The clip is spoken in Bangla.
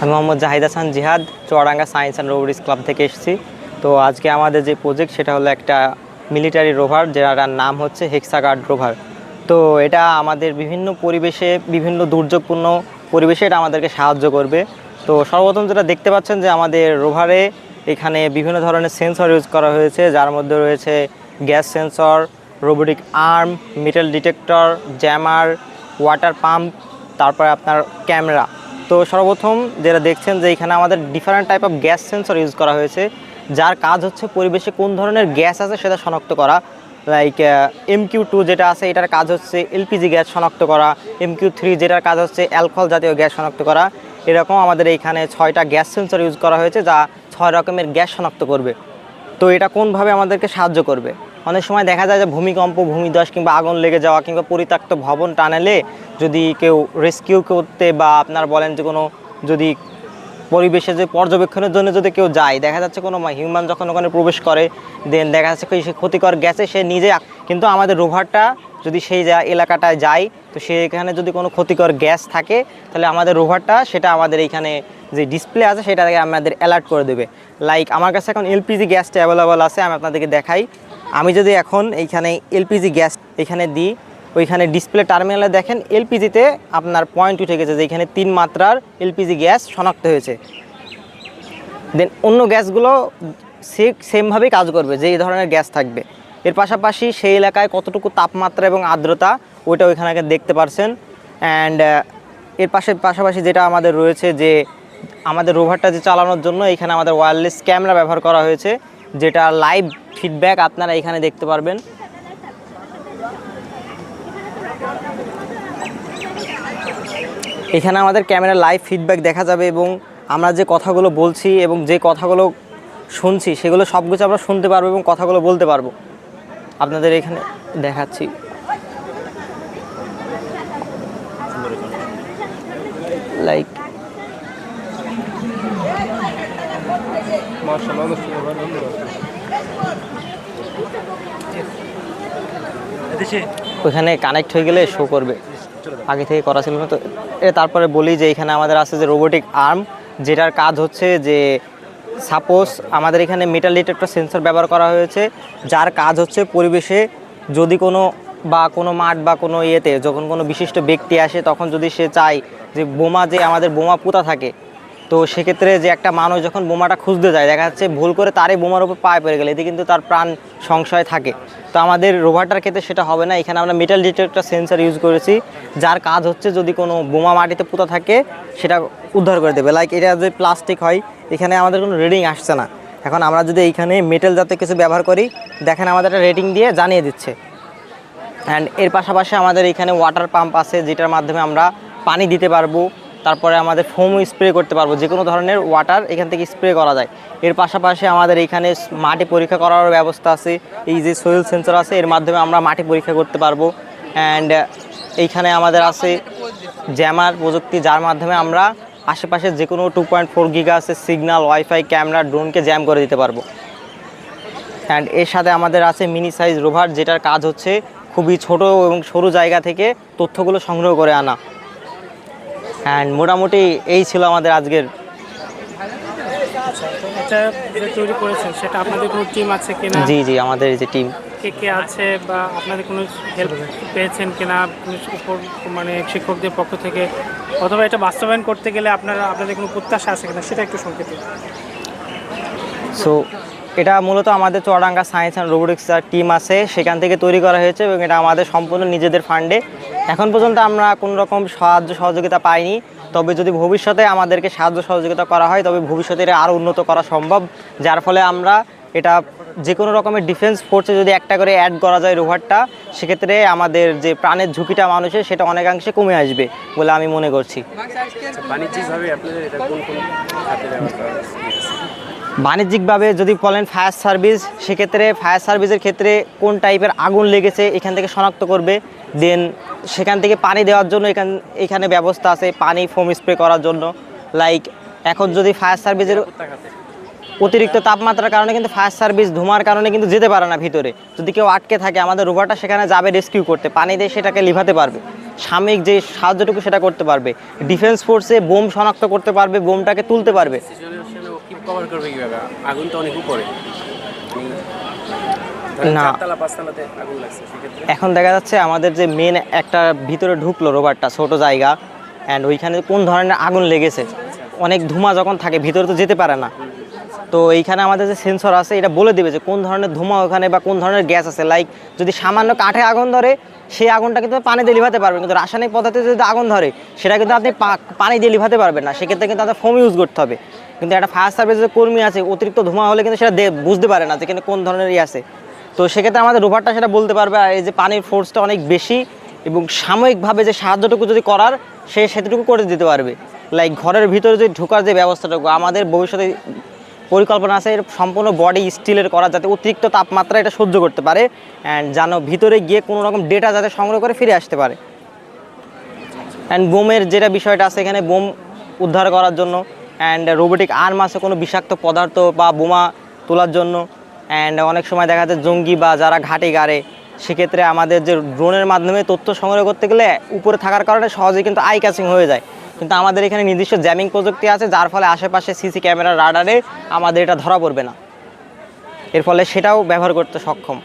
আমি Mohammad Jahid Hasan Jihad, Chuadanga science and robotics club থেকে এসেছি। তো আজকে আমাদের যে প্রজেক্ট সেটা হলো একটা মিলিটারি রোভার যেটার নাম হচ্ছে হেক্সাগার্ড রোভার তো এটা আমাদের বিভিন্ন পরিবেশে, বিভিন্ন দুর্যোগপূর্ণ পরিবেশে এটা আমাদেরকে সাহায্য করবে। তো সর্বপ্রথম যেটা দেখতে পাচ্ছেন যে আমাদের রোভারে এখানে বিভিন্ন ধরনের সেন্সর ইউজ করা হয়েছে, যার মধ্যে রয়েছে gas sensor robotic arm metal detector jammer water pump তারপরে আপনার ক্যামেরা তো সর্বপ্রথম যেটা দেখছেন যে এখানে আমাদের different type of gas sensor use করা হয়েছে, যার কাজ হচ্ছে পরিবেশে কোন ধরনের গ্যাস আছে সেটা শনাক্ত করা লাইক এম কিউ টু যেটা আছে এটার কাজ হচ্ছে এলপিজি গ্যাস শনাক্ত করা এম কিউ থ্রি যেটার কাজ হচ্ছে অ্যালকোহল জাতীয় গ্যাস শনাক্ত করা, এরকম আমাদের এইখানে ছয়টা গ্যাস সেন্সর ইউজ করা হয়েছে যা ছয় রকমের গ্যাস শনাক্ত করবে। তো এটা কোনভাবে আমাদেরকে সাহায্য করবে? অনেক সময় দেখা যায় যে ভূমিকম্প, ভূমিধস কিংবা আগুন লেগে যাওয়া কিংবা পরিত্যক্ত ভবন টানেলে যদি কেউ রেস্কিউ করতে বা আপনার বলেন যে কোনো যদি পরিবেশে যে পর্যবেক্ষণের জন্য যদি কেউ যায়, দেখা যাচ্ছে কোনো হিউম্যান যখন ওখানে প্রবেশ করে দেন দেখা যাচ্ছে সে ক্ষতিকর গ্যাসে সে নিজে কিন্তু আমাদের রোভারটা যদি সেই এলাকাটায় যায়, তো সেখানে যদি কোনো ক্ষতিকর গ্যাস থাকে, তাহলে আমাদের রোভারটা সেটা আমাদের এইখানে যে ডিসপ্লে আছে, সেটাকে আমাদের অ্যালার্ট করে দেবে। লাইক আমার কাছে এখন এলপিজি গ্যাসটা অ্যাভেলেবল আছে, আমি আপনাদেরকে দেখাই। আমি যদি এখন এইখানে এলপিজি গ্যাস এখানে দিই, ওইখানে ডিসপ্লে টার্মিনালে দেখেন এলপিজিতে আপনার পয়েন্ট উঠে গেছে যে এখানে তিন মাত্রার এলপিজি গ্যাস শনাক্ত হয়েছে। দেন অন্য গ্যাসগুলো সে সেমভাবেই কাজ করবে, যে এই ধরনের গ্যাস থাকবে। এর পাশাপাশি সেই এলাকায় কতটুকু তাপমাত্রা এবং আর্দ্রতা, ওইটা ওইখানে দেখতে পারছেন। অ্যান্ড এর পাশে পাশাপাশি যেটা আমাদের রয়েছে যে আমাদের রোভারটা যে চালানোর জন্য এখানে আমাদের ওয়্যারলেস ক্যামেরা ব্যবহার করা হয়েছে, যেটা লাইভ ফিডব্যাক আপনারা এখানে দেখতে পারবেন। এখানে আমাদের ক্যামেরা লাইভ ফিডব্যাক দেখা যাবে এবং আমরা যে কথাগুলো বলছি এবং যে কথাগুলো শুনছি, সেগুলো সব কিছু আমরা শুনতে পারব এবং কথাগুলো বলতে পারব। আপনাদের এখানে দেখাচ্ছি। লাইক ওইখানে কানেক্ট হয়ে গেলে শো করবে। আগে থেকে করা ছিল না তো। তারপরে বলি যে এখানে আমাদের আছে যে রোবোটিক আর্ম যেটার কাজ হচ্ছে যে সাপোজ আমাদের এখানে মেটাল ডিটেক্টর সেন্সর ব্যবহার করা হয়েছে, যার কাজ হচ্ছে পরিবেশে যদি কোনো বা কোনো মাঠ বা কোনো ইয়েতে যখন কোনো বিশিষ্ট ব্যক্তি আসে, তখন যদি সে চায় যে বোমা যে আমাদের বোমা পোতা থাকে তো সেক্ষেত্রে যে একটা মানুষ যখন বোমাটা খুঁজতে যায়, দেখা যাচ্ছে ভুল করে তারই বোমার উপর পায়ে পড়ে গেলে, এতে কিন্তু তার প্রাণ সংশয় থাকে। তো আমাদের রোভারটার ক্ষেত্রে সেটা হবে না। এখানে আমরা মেটাল ডিটেক্টর সেন্সার ইউজ করেছি, যার কাজ হচ্ছে যদি কোনো বোমা মাটিতে পোতা থাকে, সেটা উদ্ধার করে দেবে। লাইক এটা যদি প্লাস্টিক হয়, এখানে আমাদের কোনো রিডিং আসছে না। এখন আমরা যদি এইখানে মেটাল জাতীয় কিছু ব্যবহার করি, দেখেন আমাদের একটা রেটিং দিয়ে জানিয়ে দিচ্ছে। অ্যান্ড এর পাশাপাশি আমাদের এখানে ওয়াটার পাম্প আছে, যেটার মাধ্যমে আমরা পানি দিতে পারব। তারপরে আমাদের ফোম স্প্রে করতে পারব, যে কোনো ধরনের ওয়াটার এখান থেকে স্প্রে করা যায়। এর পাশাপাশি আমাদের এখানে মাটি পরীক্ষা করার ব্যবস্থা আছে, এই যে সোয়েল সেন্সর আছে, এর মাধ্যমে আমরা মাটি পরীক্ষা করতে পারব। অ্যান্ড এইখানে আমাদের আছে জ্যামার প্রযুক্তি, যার মাধ্যমে আমরা আশেপাশে যে কোনো টু পয়েন্ট ফোর গিগা আছে সিগন্যাল ওয়াইফাই ক্যামেরা ড্রোনকে জ্যাম করে দিতে পারব। অ্যান্ড এর সাথে আমাদের আছে মিনি সাইজ রোভার যেটার কাজ হচ্ছে খুবই ছোট এবং সরু জায়গা থেকে তথ্যগুলো সংগ্রহ করে আনা। অ্যান্ড মোটামুটি এই ছিল আমাদের আজকের এটা যে তৈরি করেছেন সেটা আপনাদের কোনো টিম আছে কিনা? জি জি আমাদের এই যে টিম কে কে আছে বা আপনাদের কোনো হেল্প পেয়েছেন কিনা কোনো উপর মানে শিক্ষকদের পক্ষ থেকে? অথবা এটা বাস্তবায়ন করতে গেলে আপনারা আপনাদের কোনো প্রত্যাশা আছে কিনা? সেটা একটু সংক্ষেপে। সো এটা মূলত আমাদের Chuadanga science and robotics team আছে। সেখান থেকে তৈরি করা হয়েছে এবং এটা আমাদের সম্পূর্ণ নিজেদের ফান্ডে এখন পর্যন্ত আমরা কোনো রকম সাহায্য সহযোগিতা পাইনি। তবে যদি ভবিষ্যতে আমাদেরকে সাহায্য সহযোগিতা করা হয় তবে ভবিষ্যতে এটা আরও উন্নত করা সম্ভব। যার ফলে আমরা এটা যে কোনো রকমের ডিফেন্স ফোর্সে যদি একটা করে অ্যাড করা যায় রোভারটা সেক্ষেত্রে আমাদের যে প্রাণের ঝুঁকিটা মানুষের সেটা অনেকাংশে কমে আসবে বলে আমি মনে করছি। বাণিজ্যিকভাবে যদি বলেন ফায়ার সার্ভিস সেক্ষেত্রে ফায়ার সার্ভিসের ক্ষেত্রে কোন টাইপের আগুন লেগেছে এখান থেকে শনাক্ত করবে। দেন সেখান থেকে পানি দেওয়ার জন্য এখান এখানে ব্যবস্থা আছে, পানি ফোম স্প্রে করার জন্য। লাইক এখন যদি ফায়ার সার্ভিসের অতিরিক্ত তাপমাত্রার কারণে কিন্তু ফায়ার সার্ভিস ধোঁয়ার কারণে কিন্তু যেতে পারে না ভিতরে। যদি কেউ আটকে থাকে, আমাদের রোভারটা সেখানে যাবে রেস্কিউ করতে। পানি দিয়ে সেটাকে লিভাতে পারবে। সাময়িক যে সাহায্যটুকু সেটা করতে পারবে। ডিফেন্স ফোর্সে বোম শনাক্ত করতে পারবে, বোমটাকে তুলতে পারবে। না। এখন দেখা যাচ্ছে আমাদের যে মেন একটা ভিতরে ঢুকলো রোবারটা ছোট জায়গা অ্যান্ড ওইখানে কোন ধরনের আগুন লেগেছে? অনেক ধোঁয়া যখন থাকে ভিতরে তো যেতে পারে না। তো এইখানে আমাদের যে সেন্সর আছে এটা বলে দেবে যে কোন ধরনের ধোঁয়া ওখানে বা কোন ধরনের গ্যাস আছে। লাইক যদি সামান্য কাঠে আগুন ধরে সেই আগুনটা কিন্তু পানি দিয়ে লিভাতে পারবেন কিন্তু রাসায়নিক পদার্থে যদি আগুন ধরে সেটা কিন্তু আপনি পানি দিয়ে লিভাতে পারবেন না। সেক্ষেত্রে কিন্তু আপনার ফোম ইউজ করতে হবে। কিন্তু একটা ফায়ার সার্ভিসের কর্মী আছে অতিরিক্ত ধোঁয়া হলে কিন্তু সেটা বুঝতে পারে না যে এখানে কোন ধরনের ই আছে। তো সেক্ষেত্রে আমাদের রোভারটা সেটা বলতে পারবে এই যে পানির ফোর্সটা অনেক বেশি এবং সাময়িকভাবে যে সাহায্যটুকু যদি করার, সে সেটুকু করে দিতে পারবে। লাইক ঘরের ভিতরে যে ঢোকার যে ব্যবস্থাটুকু, আমাদের ভবিষ্যতে পরিকল্পনা আছে এর সম্পূর্ণ বডি স্টিলের করা যাতে অতিরিক্ত তাপমাত্রা এটা সহ্য করতে পারে অ্যান্ড যেন ভিতরে গিয়ে কোনো রকম ডেটা যাতে সংগ্রহ করে ফিরে আসতে পারে। অ্যান্ড বোমের যেটা বিষয়টা আছে এখানে বোম উদ্ধার করার জন্য অ্যান্ড রোবোটিক আর্ম আছে কোনো বিষাক্ত পদার্থ বা বোমা তোলার জন্য। অ্যান্ড অনেক সময় দেখা যায় জঙ্গি বা যারা ঘাটে গাড়ে, সেক্ষেত্রে আমাদের যে ড্রোনের মাধ্যমে তথ্য সংগ্রহ করতে গেলে উপরে থাকার কারণে সহজেই কিন্তু আই ক্যাচিং হয়ে যায়। কিন্তু আমাদের এখানে নির্দিষ্ট জ্যামিং প্রযুক্তি আছে, যার ফলে আশেপাশে সিসি ক্যামেরা রাডারে আমাদের এটা ধরা পড়বে না। এর ফলে সেটাও ব্যবহার করতে সক্ষম।